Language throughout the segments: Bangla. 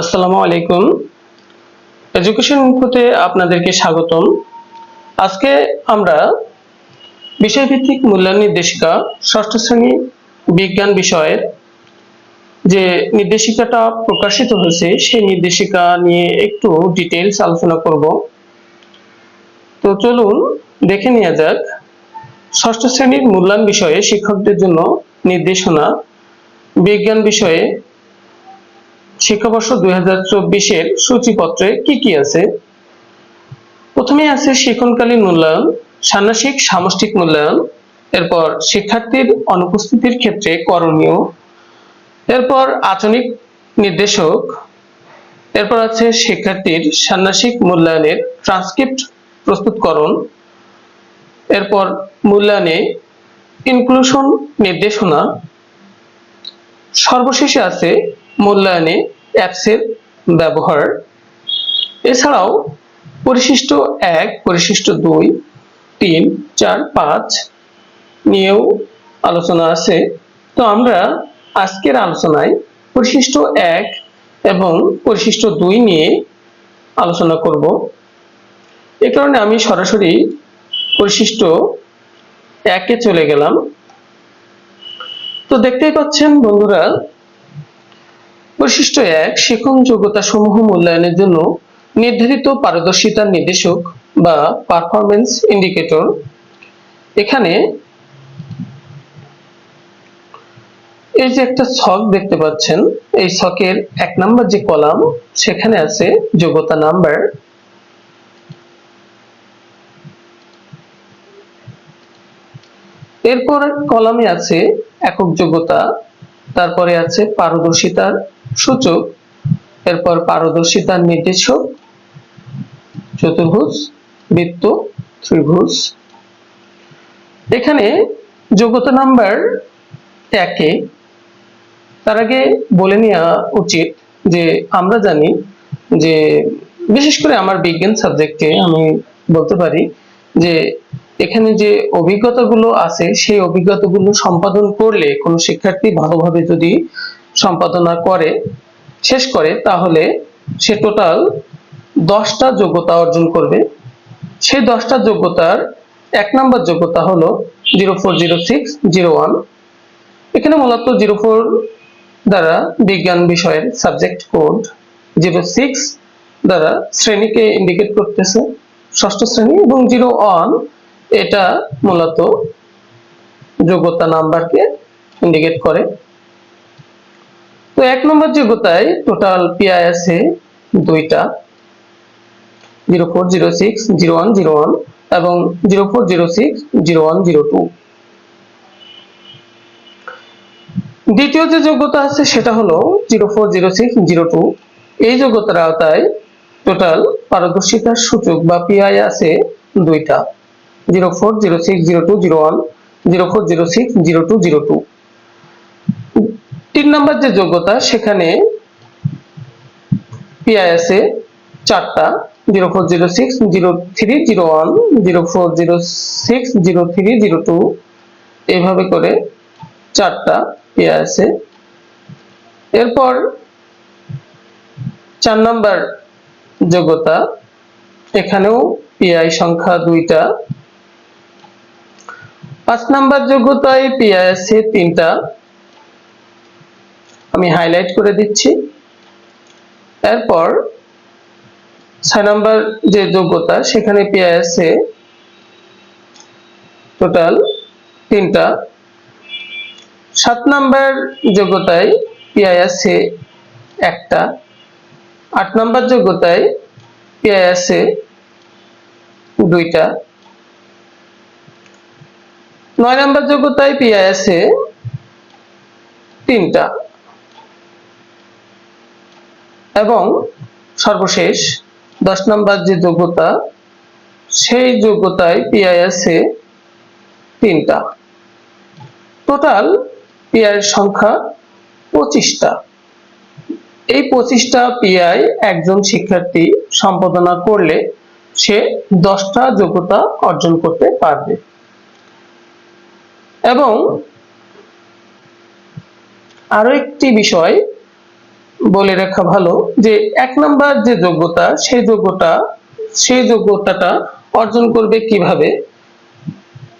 আসসালামু আলাইকুম। এডুকেশন ইনফোতে আপনাদেরকে স্বাগতম। আজকে আমরা বিষয়ভিত্তিক মূল্যায়ন নির্দেশিকা ষষ্ঠ শ্রেণি বিজ্ঞান বিষয়ের যে নির্দেশিকাটা প্রকাশিত হয়েছে, সেই নির্দেশিকা নিয়ে একটু ডিটেলস আলোচনা করব। তো চলুন দেখে নেওয়া যাক। ষষ্ঠ শ্রেণির মূল্যায়ন বিষয়ে শিক্ষকদের জন্য নির্দেশনা বিজ্ঞান বিষয়ে শিক্ষাবর্ষ দুই হাজার চব্বিশের সূচিপত্রে কি কি আছে? প্রথমে আছে শিক্ষণকালীন মূল্যায়ন, ষান্মাসিক সামষ্টিক মূল্যায়ন, এরপর শিক্ষার্থীর অনুপস্থিতির ক্ষেত্রে করণীয়, এরপর আচরণিক নির্দেশক, এরপর আছে শিক্ষার্থীর ষান্মাসিক মূল্যায়নের ট্রান্সক্রিপ্ট প্রস্তুতকরণ, এরপর মূল্যায়নে ইনক্লুশন নির্দেশনা, সর্বশেষে আছে মূল্যায়নে অ্যাপসের ব্যবহার। এছাড়াও পরিশিষ্ট এক, পরিশিষ্ট দুই, তিন, চার, পাঁচ নিয়েও আলোচনা আছে। তো আমরা আজকের আলোচনায় পরিশিষ্ট এক এবং পরিশিষ্ট দুই নিয়ে আলোচনা করব। এ কারণে আমি সরাসরি পরিশিষ্ট একে চলে গেলাম। তো দেখতেই পাচ্ছেন বন্ধুরা বৈশিষ্ট্য এক, শিখন যোগ্যতা সমূহ মূল্যায়নের জন্য নির্ধারিত পারদর্শিতার নির্দেশক বা পারফরমেন্স ইন্ডিকেটর এখানে এই যে একটা ছক দেখতে পাচ্ছেন, এই ছকের এক নাম্বার যে কলাম, সেখানে আছে যোগ্যতা নাম্বার। এরপর কলামে আছে একক যোগ্যতা, তারপরে আছে পারদর্শিতার সূচক, এরপর পারদর্শিতার নির্দেশক চতুর্ভুজ, বৃত্ত, ত্রিভুজ। এখানে যোগ্যতা নাম্বার একে, তার আগে বলে নেওয়া উচিত যে আমরা জানি যে বিশেষ করে আমার বিজ্ঞান সাবজেক্টে আমি বলতে পারি যে এখানে যে অভিজ্ঞতাগুলো আছে, সেই অভিজ্ঞতাগুলো সম্পাদন করলে কোনো শিক্ষার্থী ভালোভাবে যদি সম্পাদনা করে, শেষ করে, তাহলে সে টোটাল দশটা যোগ্যতা অর্জন করবে। সেই দশটা যোগ্যতার এক নম্বর যোগ্যতা হলো zero four zero six zero one এখানে মূলত জিরো ফোর দ্বারা বিজ্ঞান বিষয়ের সাবজেক্ট কোড জিরো সিক্স দ্বারা শ্রেণীকে ইন্ডিকেট করতেছে, ষষ্ঠ শ্রেণি এবং জিরো ওয়ান এটা মূলত যোগ্যতা নাম্বারকে ইন্ডিকেট করে। তো এক নম্বর যোগ্যতায় টোটাল পিআই আছে দুইটা zero four zero six zero one zero one এবং zero four zero six zero one zero two দ্বিতীয় যে যোগ্যতা আছে সেটা হলো zero four zero six zero two এই যোগ্যতার আওতায় টোটাল পারদর্শিতার সূচক বা পিআই আছে দুইটা zero four zero six zero two zero one zero four zero six zero two zero two তিন নম্বর যে যোগ্যতা, সেখানে পিআই আছে চারটা zero four zero six zero three zero one zero four zero six zero three zero two এইভাবে করে চারটা পিআই আছে এরপর চার নাম্বার যোগ্যতা, এখানেও পিআই সংখ্যা দুইটা। পাঁচ নাম্বার যোগ্যতায় পিআই আছে তিনটা। আমি হাইলাইট করে দিচ্ছি। এরপর ছয় নাম্বার যে যোগ্যতা সেখানে পিআই আছে। টোটাল তিনটা। সাত নাম্বার যোগ্যতায় পিআই আছে একটা। আট নাম্বার যোগ্যতায় পিআই আছে দুইটা। নয় নাম্বার যোগ্যতায় পিআই আছে তিনটা। এবং সর্বশেষ দশ নাম্বার যে যোগ্যতা, সেই যোগ্যতায় পিআই আছে তিনটা। টোটাল পিআই সংখ্যা পঁচিশটা। এই পঁচিশটা পিআই একজন শিক্ষার্থী সম্পাদনা করলে সে দশটা যোগ্যতা অর্জন করতে পারবে। এবং আরও একটি বিষয় বলে রাখা ভালো যে এক নাম্বার যে যোগ্যতা, সেই যোগ্যতা, সেই যোগ্যতাটা অর্জন করবে কীভাবে?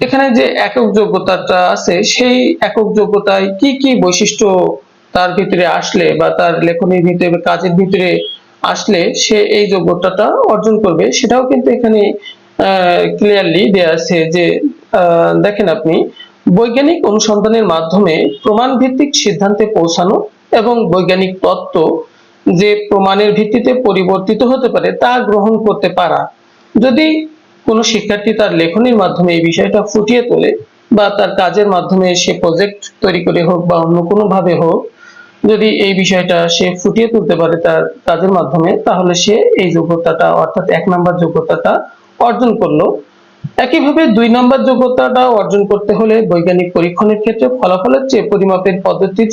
এখানে যে একক যোগ্যতাটা আছে, সেই একক যোগ্যতায় কি কি বৈশিষ্ট্য তার ভিতরে আসলে বা তার লেখনের ভিতরে, কাজের ভিতরে আসলে সে এই যোগ্যতাটা অর্জন করবে? সেটাও কিন্তু এখানে ক্লিয়ারলি দেয়া আছে যে দেখেন আপনি, বৈজ্ঞানিক অনুসন্ধানের মাধ্যমে প্রমাণ ভিত্তিক সিদ্ধান্তে পৌঁছানো এবং বৈজ্ঞানিক তত্ত্ব যে প্রমাণের ভিত্তিতে পরিবর্তিত হতে পারে তা গ্রহণ করতে পারা। যদি কোনো শিক্ষার্থী তার লেখনীর মাধ্যমে এই বিষয়টা ফুটিয়ে তোলে বা তার কাজের মাধ্যমে সে প্রজেক্ট তৈরি করে হোক বা অন্য কোনো ভাবে হোক, যদি এই বিষয়টা সে ফুটিয়ে তুলতে পারে তার কাজের মাধ্যমে, তাহলে সে এই যোগ্যতাটা অর্থাৎ এক নাম্বার যোগ্যতাটা অর্জন করল। একইভাবে দুই নম্বর যোগ্যতাটা অর্জন করতে হলে বৈজ্ঞানিক পরীক্ষণের ক্ষেত্রে ফলাফলের চেয়ে পরিমাপের পদ্ধতির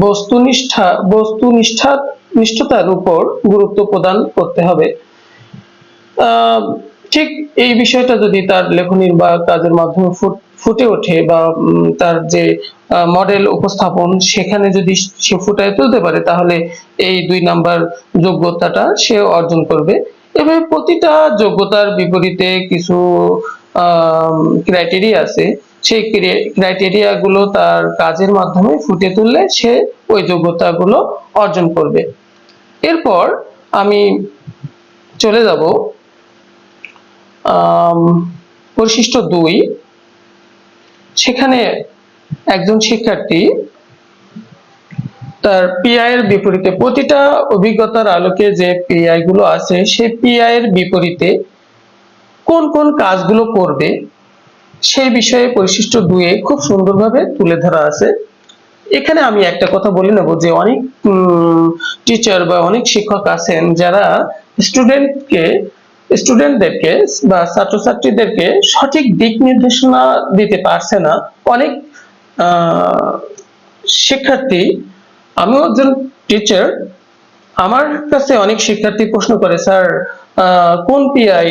বস্তুনিষ্ঠা বস্তুনিষ্ঠা, নিষ্ঠতার উপর গুরুত্ব প্রদান করতে হবে। ঠিক এই বিষয়টা যদি তার লেখনীর বা কাজের মাধ্যমে ফুট- ওঠে বা তার যে মডেল উপস্থাপন সেখানে যদি সে ফুটায় তুলতে পারে, তাহলে এই দুই নাম্বার যোগ্যতাটা সে অর্জন করবে। এভাবে প্রতিটা যোগ্যতার বিপরীতে কিছু ক্রাইটেরিয়া আছে। সেই ক্রাইটেরিয়া গুলো তার কাজের মাধ্যমে ফুটে তুললে সে ওই যোগ্যতাগুলো অর্জন করবে। এরপর আমি চলে যাব বৈশিষ্ট্য দুই। সেখানে একজন শিক্ষার্থী তার পিআই এর বিপরীতে প্রতিটা অভিজ্ঞতার আলোকে যে পিআই গুলো আছে সেই পিআই এর বিপরীতে কোন কোন কাজগুলো করবে সেই বিষয়ে বৈশিষ্ট্য দুয়ে খুব সুন্দরভাবে তুলে ধরা আছে। এখানে আমি একটা কথা বলে নেব যে অনেক টিচার বা অনেক শিক্ষক আছেন যারা স্টুডেন্টকে স্টুডেন্টদেরকে বা ছাত্রছাত্রীদেরকে সঠিক দিক নির্দেশনা দিতে পারছে না। অনেক শিক্ষার্থী, আমিও একজন টিচার আমার কাছে অনেক শিক্ষার্থী প্রশ্ন করে, স্যার কোন পিআই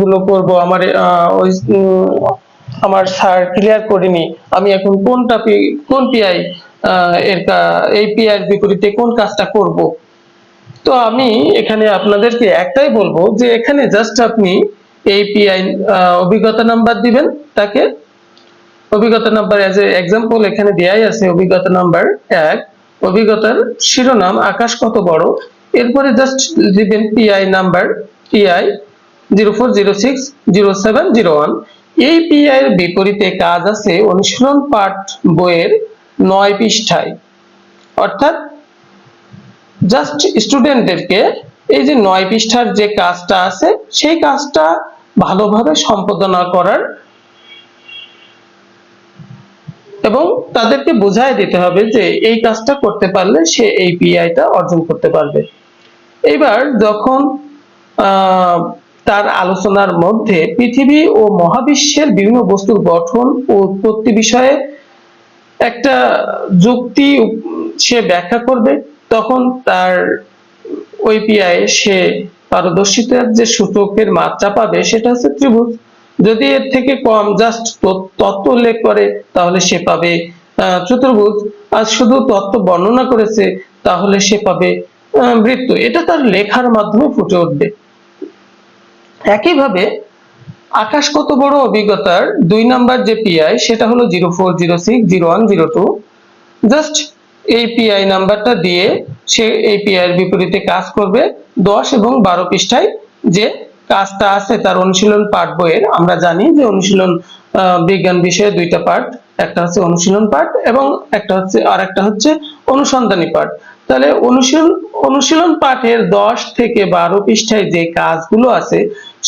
গুলো করব? আমার আমার স্যার ক্লিয়ার করিনি আমি এখন কোনটা কোন পিআই এর এই পিআই এর বিপরীতে কোন কাজটা করব? তো আমি এখানে আপনাদেরকে একটাই বলব যে এখানে জাস্ট আপনি এই পিআই অভিজ্ঞতা নাম্বার দিবেন তাকে। অভিজ্ঞতা নাম্বার এজ এ এক্সাম্পল এখানে দেয়াই আছে অভিজ্ঞতা নাম্বার এক। অভিজ্ঞতার শিরোনাম আকাশ কত বড়? এরপরে জাস্ট দিবেন PI number PI zero four zero six zero seven zero one এই পিআই এর বিপরীতে কাজ আছে অনুশীলন পাঠ বইয়ের নয় পৃষ্ঠায়। অর্থাৎ জাস্ট স্টুডেন্টদেরকে এই যে নয় পৃষ্ঠার যে কাজটা আছে, সেই কাজটা ভালোভাবে সম্পাদনা করার এবং তাদেরকে বোঝায় দিতে হবে যে এই কাজটা করতে পারলে সে এই পিআইটা অর্জন করতে পারবে। এবার যখন তার আলোচনার মধ্যে পৃথিবী ও মহাবিশ্বের বিভিন্ন বস্তুর গঠন ও উৎপত্তি বিষয়ে একটা যুক্তি সে ব্যাখ্যা করবে। তখন তার ওই পিআই সে পারদর্শিতার যে সূচকের মাত্রা পাবে সেটা হচ্ছে ত্রিভুজ। যদি এর থেকে কম জাস্ট তত্ত্ব উল্লেখ করে, তাহলে সে পাবে চতুর্ভুজ। আর শুধু তত্ত্ব বর্ণনা করেছে, তাহলে সে পাবে বৃত্ত এটা তার লেখার মাধ্যমে ফুটে উঠবে। একইভাবে আকাশ কত বড় অভিজ্ঞতার? দুই নাম্বার যে পিআই সেটা হলো zero four zero six zero one zero two just এই পিআই নাম্বারটা দিয়ে সে এই পিআই এর বিপরীতে কাজ করবে। দশ এবং বারো পৃষ্ঠায় যে কাজটা আছে তার অনুশীলন পাঠ বইয়ের, আমরা জানি যে অনুশীলন বিজ্ঞান বিষয়ে দুইটা পাঠ, একটা হচ্ছে অনুশীলন পাঠ এবং একটা হচ্ছে আর একটা হচ্ছে অনুসন্ধানী পাঠ। তাহলে অনুশীলন অনুশীলন পাঠের দশ থেকে বারো পৃষ্ঠায় যে কাজগুলো আছে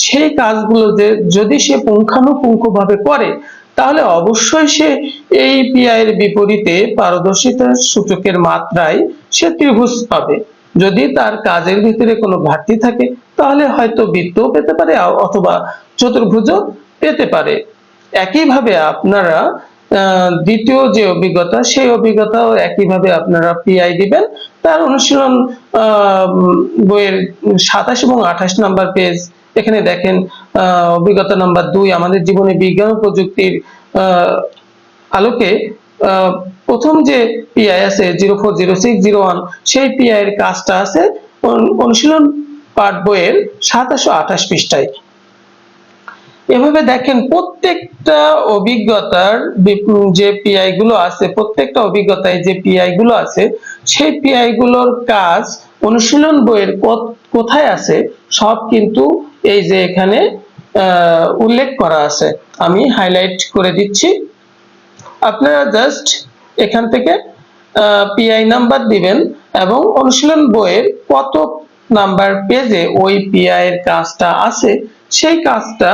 সেই কাজগুলো যে যদি সে পুঙ্খানুপুঙ্খ ভাবে করে, তাহলে অবশ্যই সে এই পিআই এর বিপরীতে পারদর্শিতার সূচকের মাত্রায় সে ত্রিভুজ পাবে। যদি তার কাজের ভিতরে কোনো ঘাটতি থাকে, তাহলে হয়তো বৃত্তও পেতে পারে অথবা চতুর্ভুজও পেতে পারে। একইভাবে আপনারা দ্বিতীয় যে অভিজ্ঞতা, সেই অভিজ্ঞতাও একইভাবে আপনারা পিআই দিবেন। তার অনুশীলন বইয়ের সাতাশ এবং আঠাশ নাম্বার পেজ এখানে দেখেন অভিজ্ঞতা নাম্বার দুই, আমাদের জীবনে বিজ্ঞান ও প্রযুক্তির আলোকে প্রথম যে পিআই আছে zero four zero six zero one সেই পিআই এর কাজটা আছে অনুশীলন পাঠ বইয়ের সাতাশো আঠাশ পৃষ্ঠায়। এভাবে দেখেন, প্রত্যেকটা অভিজ্ঞতার যে পিআই গুলো আছে, প্রত্যেকটা অভিজ্ঞতায় যে পিআই গুলো আছে, সেই পিআই গুলোর কাজ অনুশীলন বইয়ের কোথায় আছে, সব কিন্তু এই যে এখানে উল্লেখ করা আছে। আমি হাইলাইট করে দিচ্ছি। আপনারা জাস্ট এখান থেকে পিআই নাম্বার দিবেন এবং অনুশীলন বইয়ের কত নাম্বার পেজে ওই পিআই এর কাজটা আছে, সেই কাজটা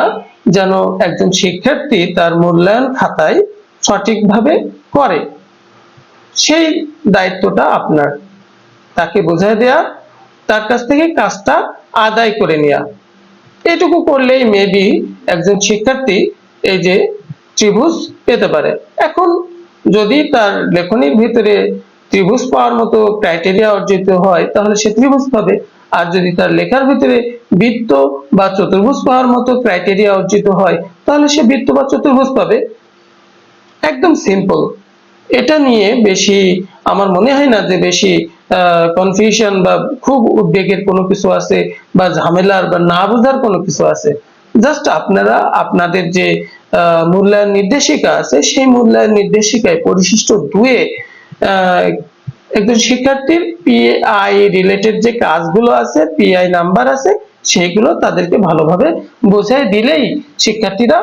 যেন একজন শিক্ষার্থী তার মূল্যায়ন খাতায় সঠিকভাবে করে। সেই দায়িত্বটা আপনার। তাকে বোঝায় দেয়া, তার কাছ থেকে কাজটা আদায় করে নেওয়া এটুকু করলেই মেবি একজন শিক্ষার্থী এই যে ত্রিভুজ পেতে পারে। এখন যদি তার লেখনির ভিতরে ত্রিভুজ পাওয়ার মতো ক্রাইটেরিয়া অর্জিত হয়, তাহলে সে ত্রিভুজ পাবে। আর যদি তার লেখার ভিতরে বৃত্ত বা চতুর্ভুজ পাওয়ার মতো ক্রাইটেরিয়া অর্জিত হয়, তাহলে সে বৃত্ত বা চতুর্ভুজ পাবে। একদম সিম্পল এটা নিয়ে বেশি আমার মনে হয় না যে বেশি কনফিউশন বা খুব উদ্বেগের কোনো কিছু আছে বা ঝামেলার বা না বোঝার কোনো কিছু আছে? জাস্ট আপনারা, আপনাদের যে মূল্যায়ন নির্দেশিকা আছে, সেই মূল্যায়ন নির্দেশিকায় পরিশিষ্ট দুয়ে একজন শিক্ষার্থীর পিআই রিলেটেড যে কাজগুলো আছে পিআই নাম্বার আছে, সেগুলো তাদেরকে ভালোভাবে বোঝাই দিলেই শিক্ষার্থীরা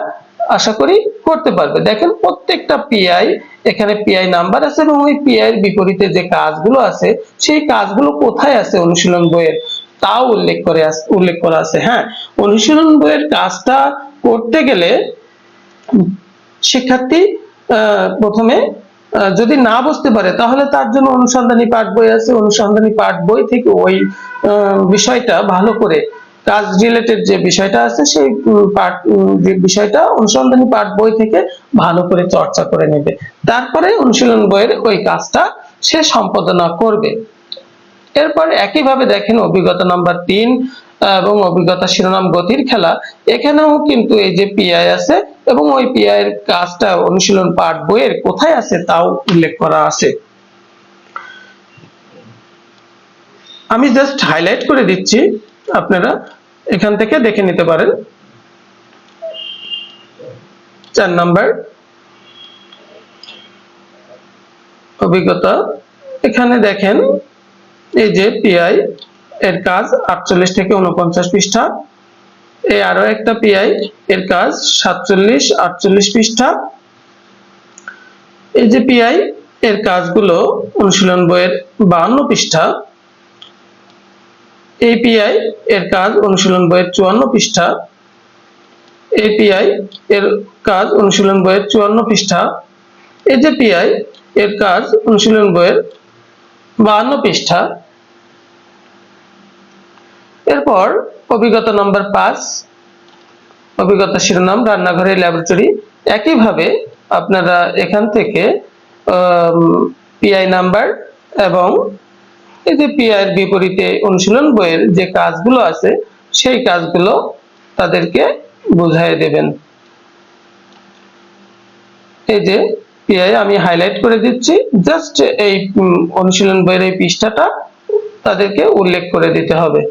আশা করি করতে পারবে। দেখেন প্রত্যেকটা পিআই এখানে পিআই নাম্বার আছে এবং ওই পিআই এর বিপরীতে যে কাজগুলো আছে, সেই কাজগুলো কোথায় আছে অনুশীলন বইয়ের? তাও উল্লেখ করে উল্লেখ করা আছে হ্যাঁ? অনুশীলন বইয়ের কাজটা করতে গেলে শিক্ষার্থী প্রথমে যদি না বুঝতে পারে, তাহলে তার জন্য অনুসন্ধানী পাঠ বই আছে। অনুসন্ধানী পাঠ বই থেকে ওই বিষয়টা ভালো করে কাজ রিলেটেড যে বিষয়টা আছে, সেই পাঠ বিষয়টা অনুসন্ধানী পাঠ বই থেকে ভালো করে চর্চা করে নেবে। তারপরে অনুশীলন বইয়ের ওই কাজটা সে সম্পাদনা করবে। এরপর একইভাবে দেখেন অভিজ্ঞতা নাম্বার তিন এবং অভিজ্ঞতা শিরোনাম গতির খেলা। এখানেও কিন্তু এই যে পিআই আছে, এবং ওই পিআই এর কাজটা অনুশীলন পাঠ বইয়ের কোথায় আছে তাও উল্লেখ করা আছে। আমি জাস্ট হাইলাইট করে দিচ্ছি আপনারা। এখান থেকে দেখে নিতে পারেন। চার নাম্বার। অভিজ্ঞতা। এখানে দেখেন, এই যে পিআই এর কাজ আটচল্লিশ থেকে উনপঞ্চাশ পৃষ্ঠা। এই আরও একটা পিআই এর কাজ সাতচল্লিশ, আটচল্লিশ পৃষ্ঠা। এই যে পিআই এর কাজগুলো অনুশীলন বইয়ের বাহান্ন পৃষ্ঠা। এই পিআই এর কাজ অনুশীলন বইয়ের চুয়ান্ন পৃষ্ঠা। এই পিআই এর কাজ অনুশীলন বইয়ের চুয়ান্ন পৃষ্ঠা। এই যে পিআই এর কাজ অনুশীলন বইয়ের বাহান্ন পৃষ্ঠা। এরপর অভিজ্ঞতা নাম্বার পাঁচ। অভিজ্ঞতা শিরোনাম রান্নাঘরের ল্যাবরেটরি একইভাবে আপনারা এখান থেকে পিআই নাম্বার এবং এই যে এর বিপরীতে অনুশীলন বইয়ের যে কাজগুলো আছে, সেই কাজগুলো তাদেরকে বুঝাই দেবেন। এই যে পিআই আমি হাইলাইট করে দিচ্ছি জাস্ট এই অনুশীলন বইয়ের এই পৃষ্ঠাটা তাদেরকে উল্লেখ করে দিতে হবে।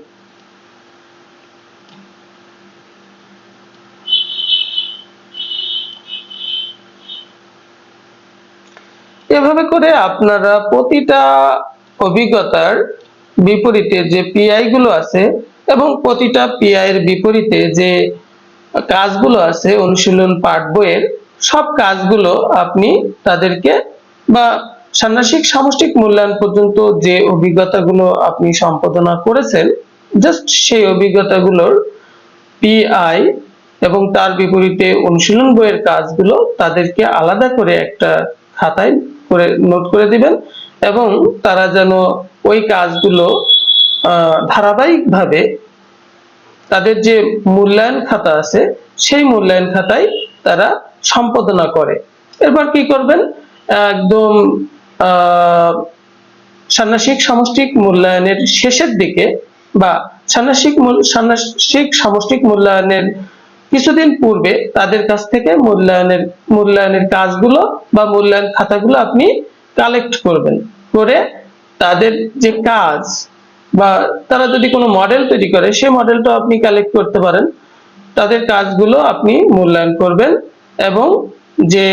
এভাবে করে আপনারা প্রতিটা অভিজ্ঞতার বিপরীতে যে পিআই গুলো আছে এবং প্রতিটা পিআই এর বিপরীতে যে কাজগুলো আছে, অনুশীলন পাঠ বইয়ের, সব কাজগুলো আপনি তাদেরকে বা ষান্মাসিক সামষ্টিক মূল্যায়ন পর্যন্ত যে অভিজ্ঞতাগুলো আপনি সম্পাদনা করেছেন জাস্ট সেই অভিজ্ঞতাগুলোর পিআই এবং তার বিপরীতে অনুশীলন বইয়ের কাজগুলো তাদেরকে আলাদা করে একটা খাতায় করে নোট করে দিবেন। এবং তারা যেন ওই কাজগুলো ধারাবাহিকভাবে তাদের যে মূল্যায়ন খাতা আছে, সেই মূল্যায়ন খাতায় তারা সম্পাদনা করে। এরপর কি করবেন? একদম ষান্মাসিক সামষ্টিক মূল্যায়নের শেষের দিকে বা ষান্মাসিক ষান্মাসিক সামষ্টিক মূল্যায়নের কিছুদিন পূর্বে তাদের কাছ থেকে মূল্যায়নের মূল্যায়নের কাজগুলো বা মূল্যায়ন খাতাগুলো আপনি কালেক্ট করবেন। করে তাদের যে কাজ বা তারা যদি কোনো মডেল তৈরি করে, সেই মডেলটা আপনি কালেক্ট করতে পারেন। তাদের কাজগুলো আপনি মূল্যায়ন করবেন এবং যে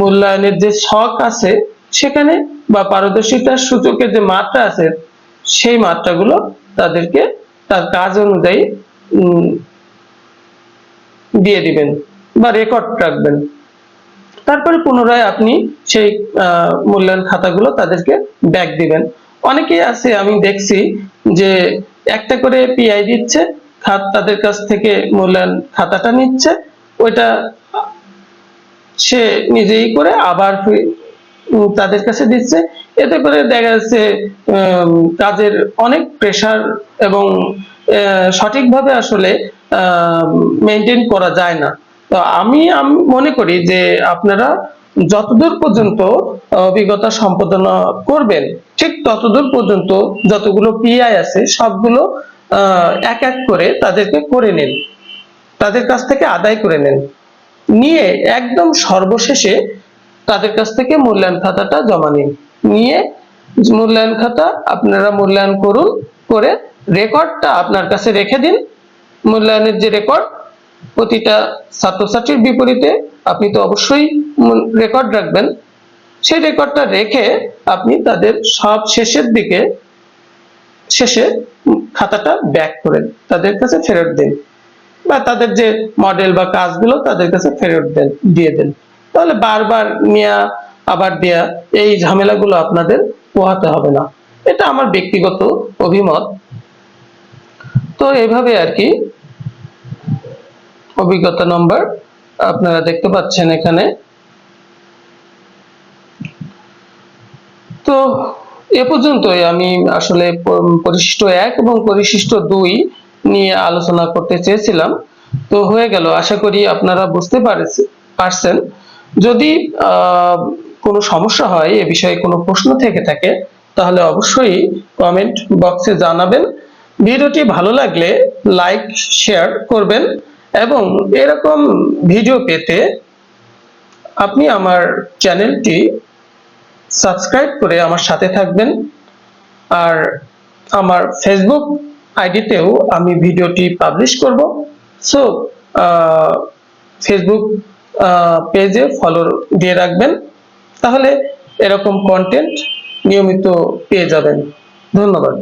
মূল্যায়নের যে শখ আছে সেখানে বা পারদর্শিতার সূচকের যে মাত্রা আছে, সেই মাত্রাগুলো তাদেরকে তার কাজ অনুযায়ী দিয়ে দিবেন বা রেকর্ড রাখবেন। তারপরে পুনরায় আপনি সেই মূল্যায়ন খাতাগুলো তাদেরকে ব্যাক দিবেন। অনেকেই আছে, আমি দেখছি যে একটা করে পিআই দিচ্ছে, খাত তাদের কাছ থেকে মূল্যায়ন খাতাটা নিচ্ছে, ওইটা সে নিজেই করে আবার তাদের কাছে দিচ্ছে। এতে করে দেখা যাচ্ছে কাজের অনেক প্রেশার এবং সঠিকভাবে আসলে মেনটেন করা যায় না। তো আমি মনে করি যে আপনারা যতদূর পর্যন্ত অভিজ্ঞতা সম্পাদনা করবেন, ঠিক ততদূর পর্যন্ত যতগুলো পিআই আছে, সবগুলো এক এক করে তাদেরকে করে নিন। তাদের কাছ থেকে আদায় করে নেন। নিয়ে একদম সর্বশেষে তাদের কাছ থেকে মূল্যায়ন খাতাটা জমা নিন। নিয়ে মূল্যায়ন খাতা আপনারা মূল্যায়ন করুন, করে রেকর্ডটা আপনার কাছে রেখে দিন। মূল্যায়নের যে রেকর্ড প্রতিটা ছাত্রছাত্রীর বিপরীতে আপনি তো অবশ্যই রেকর্ড রাখবেন। সেই রেকর্ডটা রেখে আপনি তাদের সব শেষের দিকে, শেষে খাতাটা ব্যাক করেন। তাদের কাছে ফেরত দিন। বা তাদের যে মডেল বা কাজগুলো, তাদের কাছে ফেরত দেন, দিয়ে দেন। তাহলে বারবার নেওয়া আবার দেয়া, এই ঝামেলাগুলো আপনাদের পোহাতে হবে না। এটা আমার ব্যক্তিগত অভিমত। তো এইভাবে আর কি অভিজ্ঞতা নম্বর আপনারা দেখতে পাচ্ছেন এখানে। তো এ পর্যন্তই আমি আসলে পরিশিষ্ট এক এবং পরিশিষ্ট দুই নিয়ে আলোচনা করতে চেয়েছিলাম। তো হয়ে গেল, আশা করি আপনারা বুঝতে পারছেন। যদি কোনো সমস্যা হয়, এ বিষয়ে কোনো প্রশ্ন থেকে থাকে, তাহলে অবশ্যই কমেন্ট বক্সে জানাবেন। ভিডিওটি ভালো লাগলে লাইক শেয়ার করবেন। এবং এরকম ভিডিও পেতে আপনি আমার চ্যানেলটি সাবস্ক্রাইব করে আমার সাথে থাকবেন। আর আমার ফেসবুক আইডিতেও আমি ভিডিওটি পাবলিশ করব। সো ফেসবুক পেজে ফলো দিয়ে রাখবেন। তাহলে এরকম কন্টেন্ট নিয়মিত পেয়ে যাবেন। ধন্যবাদ।